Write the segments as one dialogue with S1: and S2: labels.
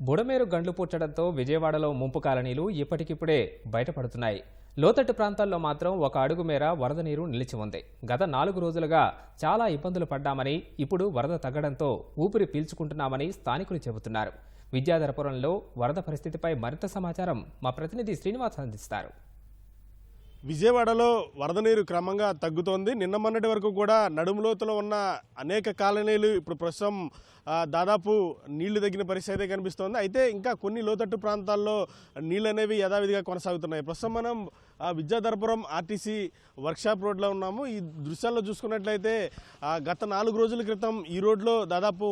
S1: బుడమేరు గండ్లు పూడ్చడంతో విజయవాడలో ముంపు కాలనీలు ఇప్పటికిప్పుడే బయటపడుతున్నాయి. లోతట్టు ప్రాంతాల్లో మాత్రం ఒక అడుగు మేర వరద నీరు నిలిచి ఉంది. గత నాలుగు రోజులుగా చాలా ఇబ్బందులు పడ్డామని ఇప్పుడు వరద తగ్గడంతో ఊపిరి పీల్చుకుంటున్నామని స్థానికులు చెబుతున్నారు. విద్యాధరపురంలో వరద పరిస్థితిపై మరింత సమాచారం మా ప్రతినిధి శ్రీనివాస్ అందిస్తారు.
S2: విజయవాడలో వరద నీరు క్రమంగా తగ్గుతోంది. నిన్న మొన్నటి వరకు కూడా నడుములోతులో ఉన్న అనేక కాలనీలు ఇప్పుడు ప్రస్తుతం దాదాపు నీళ్ళు తగ్గిన పరిస్థితి అయితే కనిపిస్తోంది. అయితే ఇంకా కొన్ని లోతట్టు ప్రాంతాల్లో నీళ్ళు అనేవి యథావిధిగా కొనసాగుతున్నాయి. ప్రస్తుతం మనం విద్యాధరపురం ఆర్టీసీ వర్క్షాప్ రోడ్లో ఉన్నాము. ఈ దృశ్యాల్లో చూసుకున్నట్లయితే గత నాలుగు రోజుల క్రితం ఈ రోడ్లో దాదాపు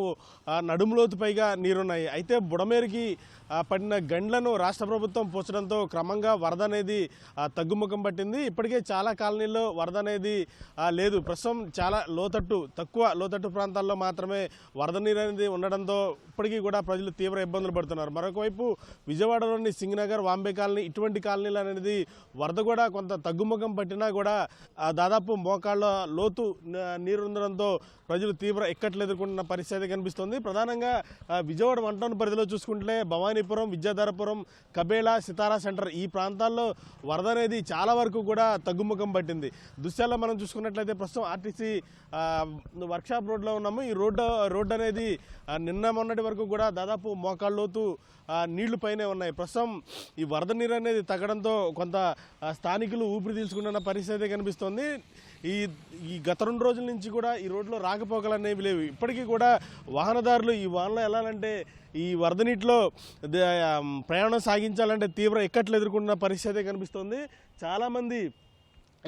S2: నడుములోతు పైగా నీరున్నాయి. అయితే బుడమేరుకి పడిన గండ్లను రాష్ట్ర ప్రభుత్వం పోచడంతో క్రమంగా వరద అనేది తగ్గుముఖం పట్టింది. ఇప్పటికే చాలా కాలనీల్లో వరద అనేది లేదు. ప్రస్తుతం చాలా లోతట్టు తక్కువ లోతట్టు ప్రాంతాల్లో మాత్రమే వరద నీరు అనేది ఉండడంతో ఇప్పటికీ కూడా ప్రజలు తీవ్ర ఇబ్బందులు పడుతున్నారు. మరొకవైపు విజయవాడలోని సింగనగర్ వాంబే కాలనీ ఇటువంటి కాలనీలు అనేది వరద కూడా కొంత తగ్గుముఖం పట్టినా కూడా దాదాపు మోకాళ్ళ లోతు నీరుండడంతో నీరు ఉండడంతో ప్రజలు తీవ్ర ఎక్కట్లు ఎదుర్కొంటున్న పరిస్థితి కనిపిస్తుంది. ప్రధానంగా విజయవాడ వన్ టౌన్ పరిధిలో చూసుకుంటే భవానీపురం విద్యాధరపురం కబేళ సితారా సెంటర్ ఈ ప్రాంతాల్లో వరద అనేది చాలా వరకు కూడా తగ్గుముఖం పట్టింది. దృశ్యాల్లో మనం చూసుకున్నట్లయితే ప్రస్తుతం ఆర్టీసీ వర్క్షాప్ రోడ్లో ఉన్నాము. ఈ రోడ్డు రోడ్డు అనేది నిన్న మొన్నటి వరకు కూడా దాదాపు మోకాళ్ళలోతు నీళ్ళు పైనే ఉన్నాయి. ప్రస్తుతం ఈ వరద నీరు అనేది తగ్గడంతో కొంత స్థానికులు ఊపిరి తీసుకుంటున్న పరిస్థితి కనిపిస్తోంది. ఈ ఈ గత రెండు రోజుల నుంచి కూడా ఈ రోడ్లో రాకపోకలు అనేవి లేవు. ఇప్పటికీ కూడా వాహనదారులు ఈ వాహనంలో వెళ్ళాలంటే ఈ వరద నీటిలో ద- ప్రయాణం సాగించాలంటే తీవ్ర ఇక్కట్లు ఎదుర్కొంటున్న పరిస్థితి కనిపిస్తోంది. చాలామంది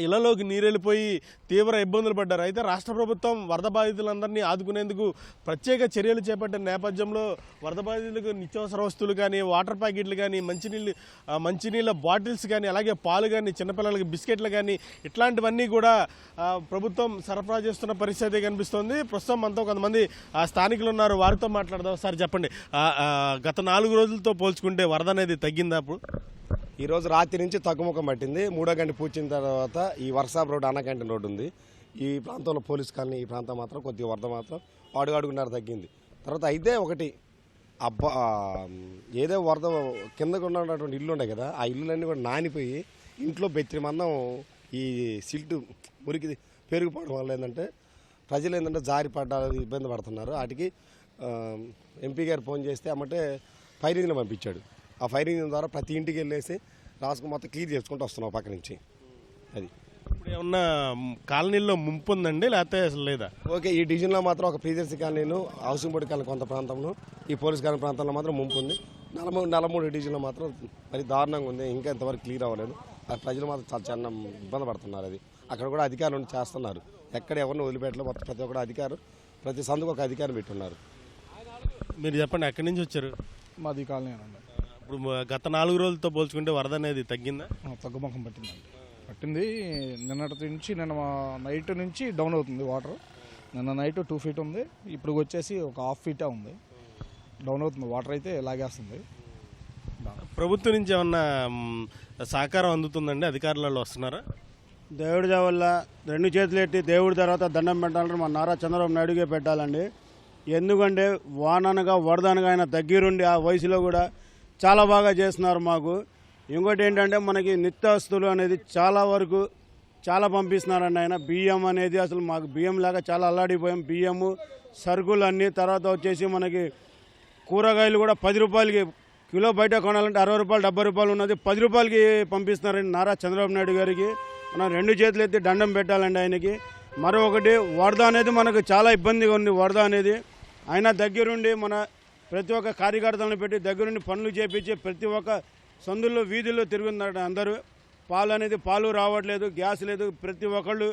S2: ఇళ్ళలోకి నీరెళ్ళిపోయి తీవ్ర ఇబ్బందులు పడ్డారు. అయితే రాష్ట్ర ప్రభుత్వం వరద బాధితులందరినీ ఆదుకునేందుకు ప్రత్యేక చర్యలు చేపట్టిన నేపథ్యంలో వరద బాధితులకు నిత్యావసర వస్తువులు కానీ వాటర్ ప్యాకెట్లు కానీ మంచినీళ్ళు మంచినీళ్ళ బాటిల్స్ కానీ అలాగే పాలు కానీ చిన్నపిల్లలకి బిస్కెట్లు కానీ ఇట్లాంటివన్నీ కూడా ప్రభుత్వం సరఫరా చేస్తున్న పరిస్థితి కనిపిస్తోంది. ప్రస్తుతం మనతో కొంతమంది ఆ, స్థానికులు ఉన్నారు. వారితో మాట్లాడదాం. ఒకసారి చెప్పండి. గత నాలుగు రోజులతో పోల్చుకుంటే వరద అనేది తగ్గిందా అప్పుడు?
S3: ఈరోజు రాత్రి నుంచి తగ్గుముఖం పట్టింది. మూడో గంట పూర్చిన తర్వాత ఈ వర్షాప్ రోడ్డు అన్న రోడ్డు ఉంది. ఈ ప్రాంతంలో పోలీస్ కాలనీ ఈ ప్రాంతం మాత్రం కొద్దిగా వరద మాత్రం అడుగు తగ్గింది. తర్వాత అయితే ఒకటి అబ్బా ఏదో వరద కిందకు ఉన్నటువంటి ఇల్లు ఉన్నాయి కదా ఆ ఇల్లులన్నీ కూడా నానిపోయి ఇంట్లో బెత్తిరి మందం ఈ సిల్టు మురికి పెరిగిపోవడం వల్ల ఏంటంటే ప్రజలు ఏంటంటే జారి పడ్డానికి ఇబ్బంది పడుతున్నారు. వాటికి ఎంపీ గారు ఫోన్ చేస్తే అమ్మంటే పైరింగ్ని పంపించాడు. ఆ ఫైరింగ్ ద్వారా ప్రతి ఇంటికి వెళ్ళేసి రాసుకుని మొత్తం క్లియర్ చేసుకుంటూ వస్తున్నాం పక్క నుంచి. అది.
S2: ఇప్పుడు ఏమన్నా కాలనీల్లో ముంపు ఉందండి? లేకపోతే అసలు లేదా?
S3: ఓకే ఈ డివిజన్లో మాత్రం ఒక ప్రీజెన్సీ కాలనీను హౌసింగ్ బోర్డు కాలనీ కొంత ప్రాంతంలో ఈ పోలీస్ కాలనీ ప్రాంతంలో మాత్రం ముంపు ఉంది. నలమూడు నలమూడు డివిజన్లో మాత్రం మరి దారుణంగా ఉంది. ఇంకా ఇంతవరకు క్లియర్ అవ్వలేదు. ఆ ప్రజలు మాత్రం చాలా చిన్న ఇబ్బంది పడుతున్నారు అది. అక్కడ కూడా అధికారులు చేస్తున్నారు. ఎక్కడ ఎవరిని వదిలిపెట్టలేదు. మొత్తం ప్రతి ఒక్కరు అధికారం ప్రతి సందుకు ఒక అధికారం పెట్టున్నారు.
S2: మీరు చెప్పండి ఎక్కడి నుంచి వచ్చారు?
S4: మాది కాలనీ అండి
S2: ఇప్పుడు గత నాలుగు రోజులతో పోల్చుకుంటే వరద అనేది తగ్గిందా?
S4: తగ్గుముఖం పట్టిందండి. పట్టింది. నిన్నటి నుంచి నిన్న మా- నైట్ నుంచి డౌన్ అవుతుంది వాటర్. నిన్న నైట్ టూ ఫీట్ ఉంది. ఇప్పుడు వచ్చేసి ఒక హాఫ్ ఫీటే ఉంది. డౌన్ అవుతుంది. వాటర్ అయితే లాగేస్తుంది.
S2: ప్రభుత్వం నుంచి ఏమన్నా సహకారం అందుతుందండి? అధికారులలో వస్తున్నారా?
S5: దేవుడి వల్ల రెండు చేతులు ఎత్తి దేవుడి తర్వాత దండం పెట్టాలంటే మా నారా చంద్రబాబు నాయుడుగే పెట్టాలండి. ఎందుకంటే వాననగా వరదనగా ఆయన దగ్గరుండి ఆ వయసులో కూడా చాలా బాగా చేస్తున్నారు మాకు. ఇంకోటి ఏంటంటే మనకి నిత్యావస్తువులు అనేది చాలా వరకు చాలా పంపిస్తున్నారండి ఆయన. బియ్యం అనేది అసలు మాకు బియ్యం లాగా చాలా అల్లాడిపోయాం. బియ్యము సరుకులు అన్నీ తర్వాత వచ్చేసి మనకి కూరగాయలు కూడా పది రూపాయలకి కిలో బయట కొనాలంటే అరవై రూపాయలు డెబ్బై రూపాయలు ఉన్నది పది రూపాయలకి పంపిస్తున్నారండి నారా చంద్రబాబు నాయుడు గారికి. మనం రెండు చేతులు ఎత్తి దండం పెట్టాలండి ఆయనకి. మరొకటి వరద అనేది మనకు చాలా ఇబ్బందిగా ఉంది. వరద అనేది ఆయన దగ్గరుండి మన ప్రతి ఒక్క కార్యకర్తలను పెట్టి దగ్గరుండి పనులు చేపించి ప్రతి ఒక్క సందుల్లో వీధుల్లో తిరుగుతున్నారు అందరూ. పాలు అనేది పాలు రావట్లేదు గ్యాస్ లేదు. ప్రతి ఒక్కళ్ళు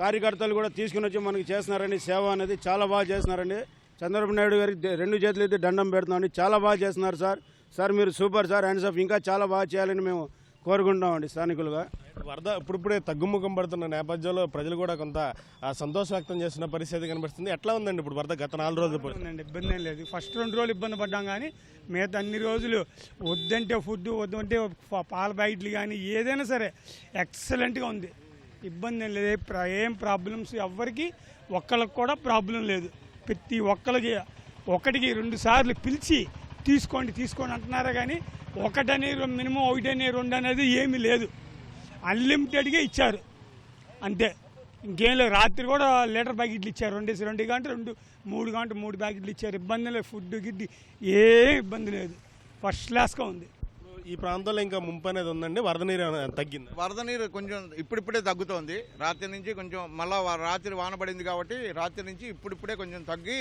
S5: కార్యకర్తలు కూడా తీసుకుని వచ్చి మనకి చేస్తున్నారండి. సేవ అనేది చాలా బాగా చేస్తున్నారండి. చంద్రబాబు నాయుడు గారికి రెండు చేతులు దండం పెడుతున్నామండి. చాలా బాగా చేస్తున్నారు సార్. సార్ మీరు సూపర్ సార్. హ్యాండ్స్ ఆఫ్ ఇంకా చాలా బాగా చేయాలని మేము కోరుకుంటామండి స్థానికులుగా.
S2: వరద ఇప్పుడిప్పుడే తగ్గుముఖం పడుతున్న నేపథ్యంలో ప్రజలు కూడా కొంత సంతోషం వ్యక్తం చేస్తున్న పరిస్థితి కనిపిస్తుంది. ఎట్లా ఉందండి ఇప్పుడు వరద గత నాలుగు రోజులు?
S6: ఉందండి ఇబ్బంది ఏం లేదు. ఫస్ట్ రెండు రోజులు ఇబ్బంది పడ్డాం కానీ మిగతా అన్ని రోజులు వద్దంటే ఫుడ్ వద్దంటే పాల ప్యాకెట్లు కానీ ఏదైనా సరే ఎక్సలెంట్గా ఉంది. ఇబ్బంది ఏం లేదు. ఏం ప్రాబ్లమ్స్ ఎవ్వరికి ఒక్కళ్ళకి కూడా ప్రాబ్లం లేదు. ప్రతి ఒక్కరికి ఒకటికి రెండు సార్లు పిలిచి తీసుకోండి తీసుకోండి అంటున్నారా కానీ ఒకటని మినిమం ఒకటని రెండు అనేది ఏమీ లేదు. అన్లిమిటెడ్గా ఇచ్చారు. అంతే. ఇంకేం లేదు. రాత్రి కూడా లీటర్ ప్యాకెట్లు ఇచ్చారు. రెండేసి రెండు గంట రెండు మూడు గంట మూడు ప్యాకెట్లు ఇచ్చారు. ఇబ్బంది లేదు. ఫుడ్ గిడ్డి ఏం ఇబ్బంది లేదు. ఫస్ట్ క్లాస్గా ఉంది.
S2: ఈ ప్రాంతంలో ఇంకా ముంపు అనేది ఉందండి. వరద నీరు తగ్గింది?
S7: వరద నీరు కొంచెం ఇప్పుడిప్పుడే తగ్గుతోంది. రాత్రి నుంచి కొంచెం మళ్ళా రాత్రి వాన పడింది కాబట్టి రాత్రి నుంచి ఇప్పుడిప్పుడే కొంచెం తగ్గి